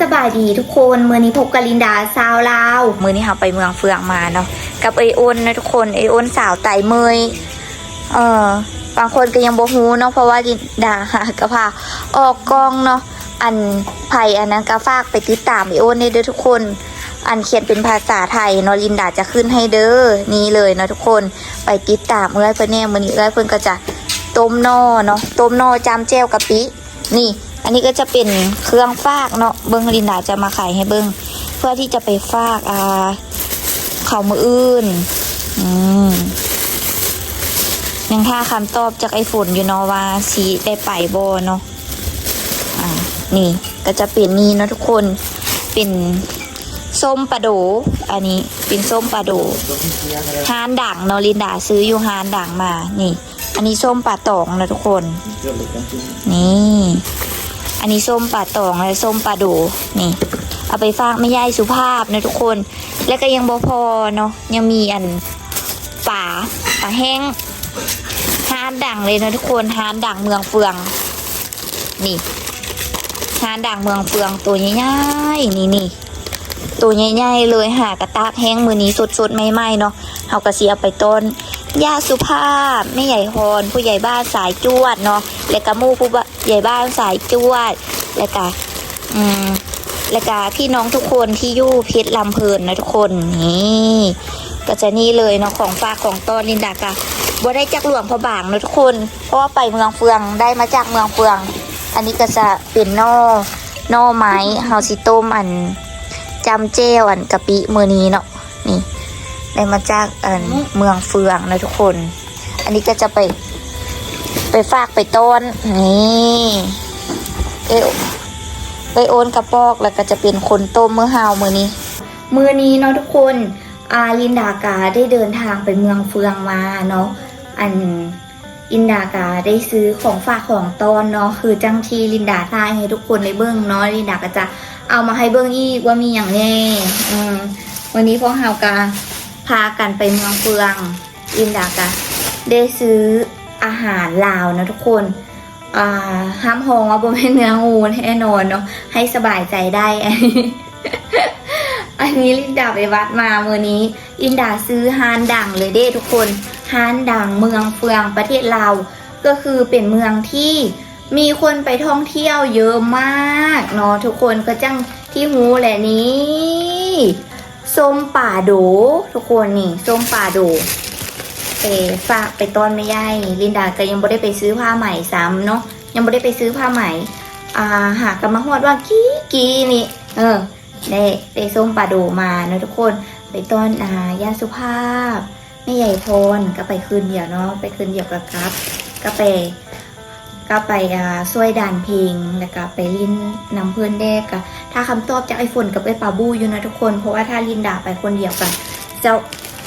สบายดีทุกคนมือนี้พบกับลินดาซาวลาวมือนี้เราไปเมืองเฟืองมาเนาะกับไอโอนนะทุกคนไอโอนสาวไต่เมยเออบางคนก็ยังบ่ฮู้เนาะเพราะว่าลินดาหากระพาออกกองเนาะอันไผ่อันนั้นก็ฝากไปติดตามไอโอนเด้อทุกคน อันเขียนเป็นภาษาไทยเนาะลินดาจะขึ้นให้เด้อนี่เลยเนาะทุกคนไปติดตามเอื้อยเพิ่นแน่มื้อนี้เอื้อยเพิ่อนก็จะต้มนอเนาะต้มนอจามแจ่วกะปินี่ อันนี้ก็จะเป็นเครื่องฟากเนาะเบิ้งลินดาจะมาขายให้เบิ้งเพื่อที่จะไปฟากอ่าเขาวมืออื่นอืมยังท่าคำตอบจากไอ้ฝนอยู่เนาะว่าสีได้ไปบอเนาะอ่านี่ก็จะเป็นนี่เนาะทุกคนเป็นส้มปลาโด อันนี้เป็นส้มปลาโดฮานด่างเนาะลินดาซื้ออยู่ฮานด่างมา นี่ อันนี้ส้มปลาตองนะทุกคน นี่ อันนี้ส้มปลาตองและส้มปลาโดูนี่ เอาไปฝากไม่ย่ายสุภาพนะทุกคน แล้วก็ยังบอพอเนาะยังมีอันป่าป่าแห้งฮานดังเลยนะทุกคนฮานดังเมืองเฟือง นี่ฮานดังเมืองเฟืองตัวใหญ่ๆนี่นี่ตัวใหญ่ๆเลยหากระตากแห้งมือนี้สดๆใหม่ๆเนาะเอากระเสียไปต้น ย่าสุภาพแม่ใหญ่ฮอนผู้ใหญ่บ้านสายจวดเนาะและกะมู่ผู้ใหญ่บ้านสายจวด และกะอืมและกะพี่น้องทุกคนที่ยู่เพชรลำเพลินนะทุกคนนี่ก็จะนี่เลยเนาะของฝากของต้นลินดากะบ่ได้จากหลวงพระบางนะทุกคน เพราะว่าไปเมืองเฟืองได้มาจากเมืองเฟือง อันนี้ก็จะเป็นนอนอไม้เฮาสิต้มอันจำเจวอันกะปิมือนี้เนาะนี่ ได้มาจากันเมืองเฟืองนะทุกคน อันนี้ก็จะไปไปฝากไปต้นนี่เอไปโอนกระปอกแล้วก็จะเป็นคนต้มเมื่อฮาวมือนี้มือนี้เนาะทุกคนอาลินดากาได้เดินทางไปเมืองเฟืองมาเนาะอันอินดากาได้ซื้อของฝากของตอนเนาะคือจังทีลินดาทายให้ทุกคนในเบื้องเนาะลินดาก็จะเอามาให้เบิ้งอีกว่ามีอย่างแน่อืมวันนี้พวกเฮากา พากันไปเมืองเฟือง อินดากะได้ซื้ออาหารลาวนะทุกคนห้ามหงว่าบ่เป็นเนื้องูแน่นอนเนาะให้สบายใจได้อันนี้ลินดาไปวัดมาเมื่อนี้อินดาซื้อฮานดังเลยเด้ทุกคนฮานดังเมืองเฟืองประเทศลาวก็คือเป็นเมืองที่มีคนไปท่องเที่ยวเยอะมากเนาะทุกคนก็จังที่หูแหละนี้ ส้มป่าโด ทุกคนนี่ส้มป่าโดไปฝากไปต้อนไม่ย่ายลินดาก็ยังไม่ได้ไปซื้อผ้าใหม่ซ้ำเนาะยังไม่ได้ไปซื้อผ้าใหม่อ่าหากกันมาฮอดว่ากี้กี้นี่ เออได้ได้ส้มป่าโดมาเนาะทุกคน ไปต้อนอ่ายาสุภาพแม่ใหญ่พรก็ไปคืนเดียวเนาะไปคืนเดียวกับครับก็ไป ก็ไปช่วยดันเพลงแล้วก็ไปลินนำเพื่อนแดกอะถ้าคำตอบจากไอฝนกับไอปาบูอยู่นะทุกคน เพราะว่าถ้าลินด่าไปคนเดียวกันจะ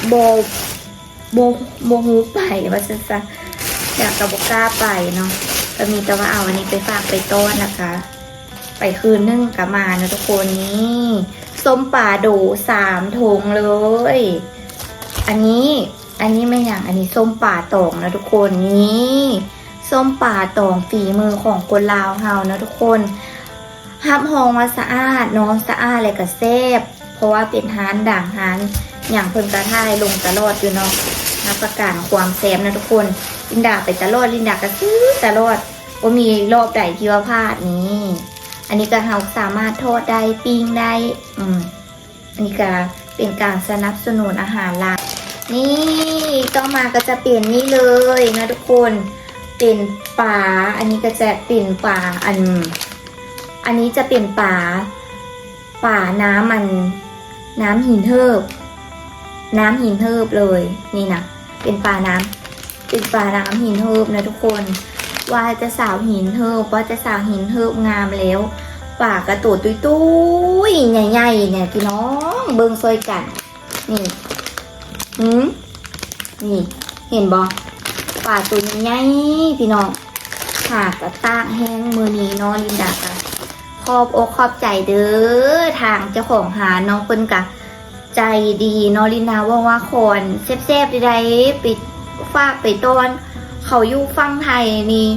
โบโบโบฮูไปว่าจะจะอยากกับบกล้าไปเนาะก็มีแต่ว่าเอาอันนี้ไปฝากไปต้อนนะคะ ไปคืนนึ่งกับมานะทุกคนนี่ส้มป่าโดสามถุงเลย อันนี้อันนี้ไม่อย่างอันนี้ส้มป่าตองนะทุกคนนี่ ส้มป่าตองฝีมือของคนลาวเฮานะทุกคนฮับฮองว่าสะอาดน้องสะอาดเลยก็แซ่บเพราะว่าเป็นฮานด่างฮานอย่างเพิ่นกระทายลงตลอดอยู่เนาะรับประกันความแซ่บนะทุกคน ลินดาไปตลอดลินดาก็ซื้อตลอดว่ามีรอบใดที่ว่าพลาดนี้ อันนี้ก็เฮาสามารถทอดได้ปิ้งได้ อืมอันนี้ก็เป็นการสนับสนุนอาหารลานี่ต้องมาก็จะเปลี่ยนนี่เลยนะทุกคน ป็นป่าอันนี้ก็จะเป็นป่าอัน อันนี้จะเป็นป่าป่าน้ำมัน น้ำหินเทิบ น้ำหินเทิบเลย นี่นะเป็นป่าน้ำเป็นป่าน้ำหินเทิบนะทุกคน ว่าจะสาวหินเทิบว่าจะสาวหินเทิบงามแล้วป่ากระตูดตุ้ยตุ้ยๆใหญ่ๆเนี่ยพี่น้องเบิ่งซอยกัน นี่หืมนี่ เห็นบอป่าตัวใหญ่ๆพี่น้องหากกระตากแห้งมือนี้เนอลินดากะขอบอกขอบใจเด้อทางเจ้าของหาน้องเพิ่นกะใจดีเนอลินดาว่าว่าคอนแซ่บๆใดๆปิดฝากไปต้นเขาอยู่ฟังไทยนี่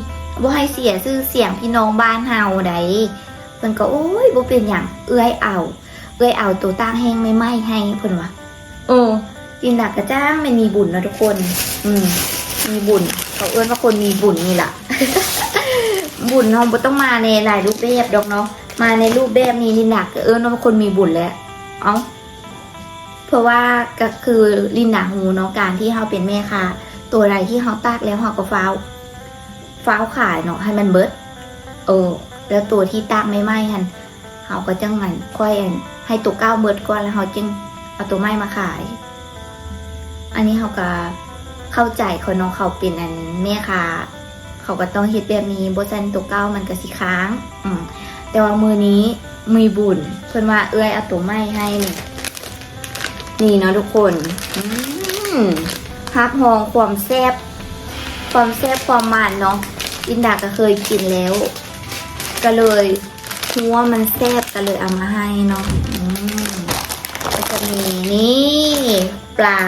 บ่ให้เสียชื่อเสียงพี่น้องบ้านเฮาใดเพิ่นก็โอ้ยบ่เป็นหยังเอื้อยเอา เอื้อยเอาตัวตั้งแห้งไม่ไหม้ให้เพิ่นว่าโอ้ลินดากระจ้างไม่มีบุญเนาะทุกคน อืม มีบุญเขาเอื้อนว่าคนมีบุญนี่แหละบุญเนาะบ่ต้องมาในหลายรูปแบบดอกเนาะมาในรูปแบบนี้ลินดาก็เอื้อนว่าคนมีบุญแหล้วเอ้าเพราะว่าก็คือลินดาหูเนาะการที่เฮาเป็นแม่ค่ะ ตัวใดที่เฮาตากแล้วเฮาก็ฟ้าวฟ้าวขายเนาะให้มันเบิดเออ แล้วตัวที่ตากไม่ไหม้หันเฮาก็จังหันค่อยอันให้ตัวก้าวเบิดก่อนแล้วเฮาจึงเอาตัวไหม้มาขาย อันนี้เฮาก็ เข้าใจคนน้องเขาเป็นอันแม่ค่ะ เขาก็ต้องเฮ็ดแบบนี้บ่ซันตัวเก้ามันก็สิค้าง อืมแต่ว่ามือนี้มีบุญเพิ่นว่าเอื้อยเอาตัวไหม้ให้นี่ นี่เนาะทุกคนอืมฮักฮองความแซ่บความแซ่บความมันเนาะอินดาก็เคยกินแล้ว ก็เลยรู้วมันแซ่บก็เลยเอามาให้เนาะอืมก็จะมีนี่ ปลา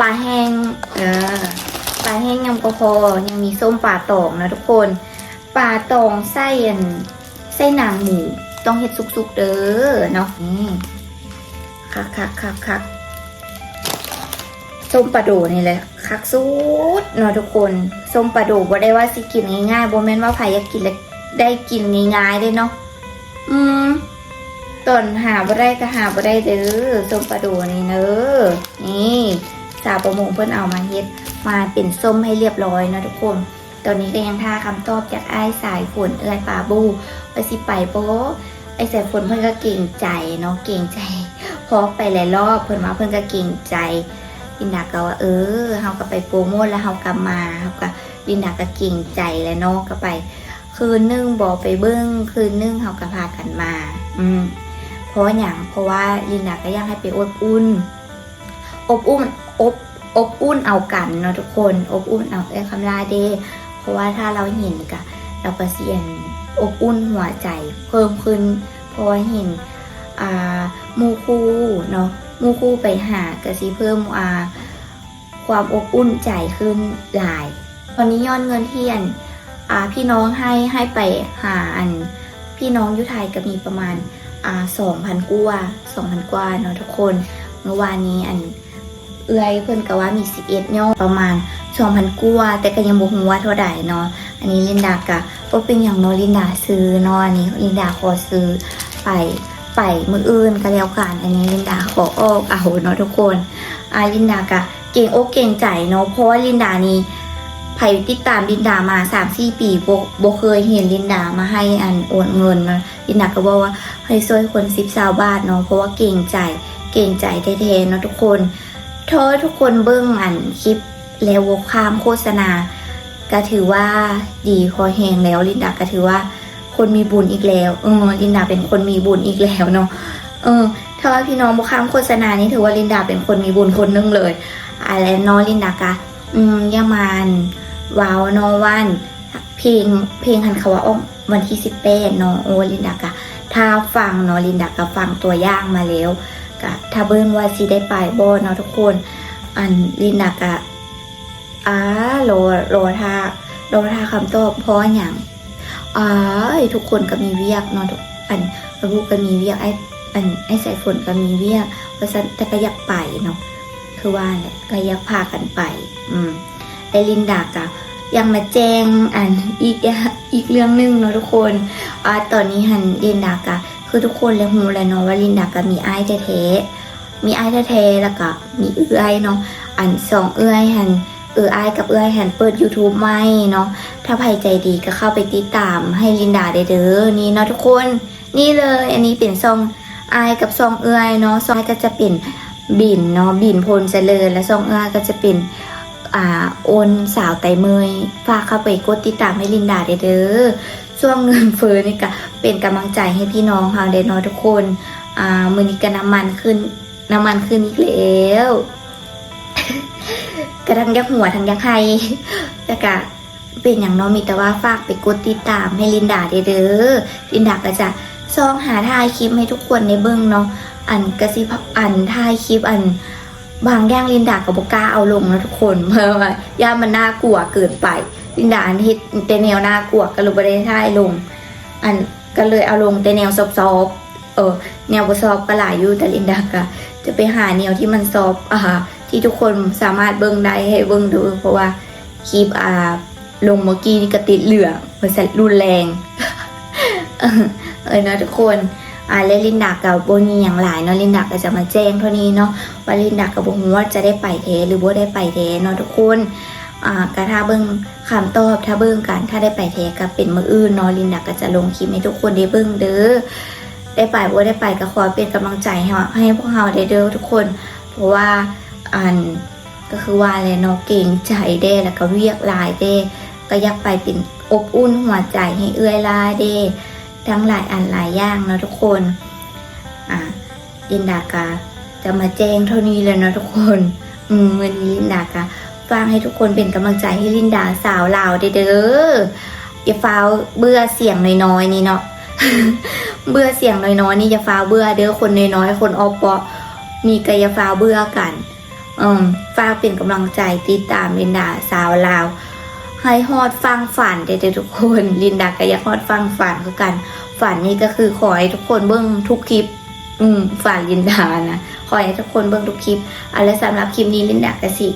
ปลาแห้งเออปลาแห้งยำก็พอยังมีส้มปลาตองนะทุกคนปลาตองไส้อันไส้หนังหมูต้องเฮ็ดสุกๆเด้อเนาะนี่คักคักคักคักส้มปลาโดนี่แหละคักสุดเนาะทุกคนส้มปลาโดบ่ได้ว่าสิกินง่ายๆบ่แม่นว่าใครอยากกินแล้วได้กินง่ายๆได้เนาะอืมตอนหาบ่ได้ก็หาบ่ได้เด้อส้มปลาโดนี่เนอะนี่ สาวประมงเพิ่นเอามาเฮ็ดมาเป็นส้มให้เรียบร้อยนะทุกคน ตอนนี้ก็ยังท่าคำตอบจากไอ้สายฝนเอื้อยป่าบูไปสิไปโปไอ้สายฝนเพิ่นก็เก่งใจเนาะเก่งใจพอไปหลายรอบเพิ่นมาเพิ่นก็เก่งใจลินดาก็ว่าเออเฮาก็ไปโปรโมทแล้วเฮากลับมาเฮาก็ลินดาก็เก่งใจแล้วเนาะก็ไป คืนนึงบอกไปเบิ้งคืนนึงเฮาก็พากันมา อืมเพราะอย่างเพราะว่าลินดาก็อยากให้ไปอบอุ่น อบอุ่นอบอบอุ่นเอากันเนาะทุกคน อบอุ่นเอาเอ้คำลาเดเพราะว่าถ้าเราเห็นกะเราก็เสียนอบอุ่นหัวใจเพิ่มขึ้นเพราะว่าเห็นอ่ามูคู่เนาะมูคู่ไปหากะสิเพิ่มอ่าความอบอุ่นใจขึ้นหลาย ตอนนี้ยอดเงินเที่อันอ่าพี่น้องให้ให้ไปหาอัน พี่น้องยุไทยก็มีประมาณอ่าสองพันกว่าสองพันกว่าเนาะทุกคนเมื่อวานนี้อัน เอื้อยเพิ่นก็ว่ามี 11ยอดประมาณ2,000กว่าแต่ก็ยังบ่ฮู้ว่าเท่าใดเนาะอันนี้ลินดาก็บ่เป็นหยังเนาะลินดาซื้อเนาะอันนี้ลินดาขอซื้อไปไปมืออื่นก็แล้วกันอันนี้ลินดาขอออกเอาเนาะทุกคนอาลินดาก็เก่งอกเก่งใจเนาะเพราะว่าลินดานี่ไผติดตามลินดามา3-4ปีบ่บ่เคยเห็นลินดามาให้อันโอนเงินเนาะลินดาก็บอกว่าให้ช่วยคน10 20บาทเนาะเพราะว่าเก่งใจเก่งใจแท้ๆเนาะทุกคน เธอทุกคนเบิ้งอันคลิปแล้ววกข้ามโฆษณา ก็ถือว่าดีพอแหงแล้วลินดาก็ถือว่า คนมีบุญอีกแล้วเออลินดาเป็นคนมีบุญอีกแล้วเนาะเออถ้าว่าพี่น้องบกข้ามโฆษณานี่ถือว่าลินดาเป็นคนมีบุญคนนึงเลยอะไรเนองลินดากะอืมยามานวาวนอวัน เพลงเพลงหันเขาวาออกวันที่สิบแปดเนาะโอ้ลินดากะถ้าฟังเนาะลินดาก็ฟังตัวย่างมาแล้ว กะถ้าเบิ้งว่าสิได้ไปบ่เนาะทุกคน อันลินดากะอ่ารอรอท่ารอท่าคำตอบเพราะอย่างอ่าทุกคนก็มีเวียกเนาะทุกอันลูกก็มีเวียกไอ้อันไอ้สายฝนก็มีเวียกเพราะฉะนั้นแต่ก็อยากไปเนาะคือว่าแหละก็อยากพากันไป อืมแต่ลินดากะยังมาแจ้งอันอีกอีกเรื่องหนึงเนาะทุกคนอ่าตอนนี้หันลินดากะ คือทุกคนเลยฮู้แล้วเนาะว่าลินดาก็มีไอ้แท้ๆมีไอ้แท้ๆแล้วก็มีเอื้อยเนาะอันสองเอื้อยหันเอออ้ายกับเอื้อยหันเปิด YouTube ใหม่เนาะถ้าใครใจดีก็เข้าไปติดตามให้ลินดาได้เด้อนี่เนาะทุกคนนี่เลยอันนี้เป็นซองอายกับซองเอื้อยเนาะซองอ้ก็จะเป็นบินเนาะบินพลเจริญและซองเอื้อยก็จะเป็นอ่าโอนสาวไตเมยฝากเข้าไปกดติดตามให้ลินดาได้เด้อ ช่วงเงินเฟ้อนี่ก็เป็นกำลังใจให้พี่น้องค่ะเดนเนาะทุกคนอ่ามือนี้ก็น้ำมันขึ้น น้ำมันขึ้นอีกแล้วกระทั้งยักหัวทั้งยักไฮแต่ก็เป็นอย่างน้องมีแต่ว่าฝากไปกดติดตามให้ลินดาเด้อเด้อลินดาก็จะซองหาถ่ายคลิปให้ทุกคนในเบิ้งเนาะอันกระซิบอันถ่ายคลิปอัน บางอย่างลินดากับบกล้าเอาลงนะทุกคนเพราะว่าย่ามันน่ากลัวเกินไป ลินดาอันเฮ็ดแต่แนวน่ากลัวก็เลยบ่ได้ถ่ายลง อันก็เลยเอาลงแต่แนวซอฟๆเออแนวบ่ซอฟก็หลายอยู่แต่ลินดาก็จะไปหาแนวที่มันซอฟอ่าที่ทุกคนสามารถเบิ่งได้ให้เบิ่งดูเพราะว่าคลิปอ่าลงเมื่อกี้นี่ก็ติดเหลืองบริษัทรุนแรงเออเนาะทุกคนอ่าและลินดากับโบนีอย่างหลายเนาะลินดาก็จะมาแจ้งเท่านี้เนาะว่าลินดากับโบฮูว่าจะได้ไปเทหรือบ่ได้ไปเทเนาะทุกคนาก็ถ้าเบิ่งคำตอบถ้าเบิ่งกันถ้าได้ไปเทก็เป็นมืออื่นนาะลินดาก็จะลงคลิปให้ทุกคนได้เบิ่งเด้อได้ไปบ่ได้ไปก็ขอเป็นกำลังใจให้ให้พวกเราได้เด้อทุกคน เพราะว่าอันก็คือว่าแหละนาะเก่งใจเด้แล้วก็เรียกลายเด้ก็อยากไปเป็นอบอุ่นหัวใจให้เอื้อยลายเด้ทั้งหลายอันหลายอย่างนะทุกคนอะลินดากาจะมาแจ้งเท่านี้เลยเนะทุกคน อืมวันนี้ลินดากา ฟังให้ทุกคนเป็นกำลังใจให้ลินดาสาวลาวเด้อเด้ออย่าฟ้าวเบื่อเสียงน้อยๆนี่เนาะเบื่อเสียงน้อยๆนี่อย่าฟ้าวเบื่อเด้อคนน้อยๆคนออปเปาะมีกายฟ้าวเบื่อกันอืมฟ้าเป็นกำลังใจติดตามลินดาสาวลาวให้ฮอดฟังฝันเด้อทุกคนลินดาก็อยากฮอดฟังฝันคือกัน ฝันนี้ก็คือขอให้ทุกคนเบิ้งทุกคลิป อืมฝันลินดานะขอให้ทุกคนเบิ้งทุกคลิปอาแลสำหรับคลิปนี้ลินดาก็สิ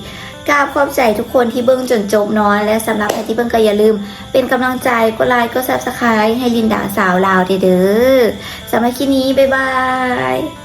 กราบขอบใจทุกคนที่เบิ้งจนจบนอน และสำหรับใครที่เบิ้งก็อย่าลืม เป็นกำลังใจกดไลค์กดซับสไครต์ให้ลินดาสาวลาวเด้อสำหรับคลิปนี้ บ๊ายบาย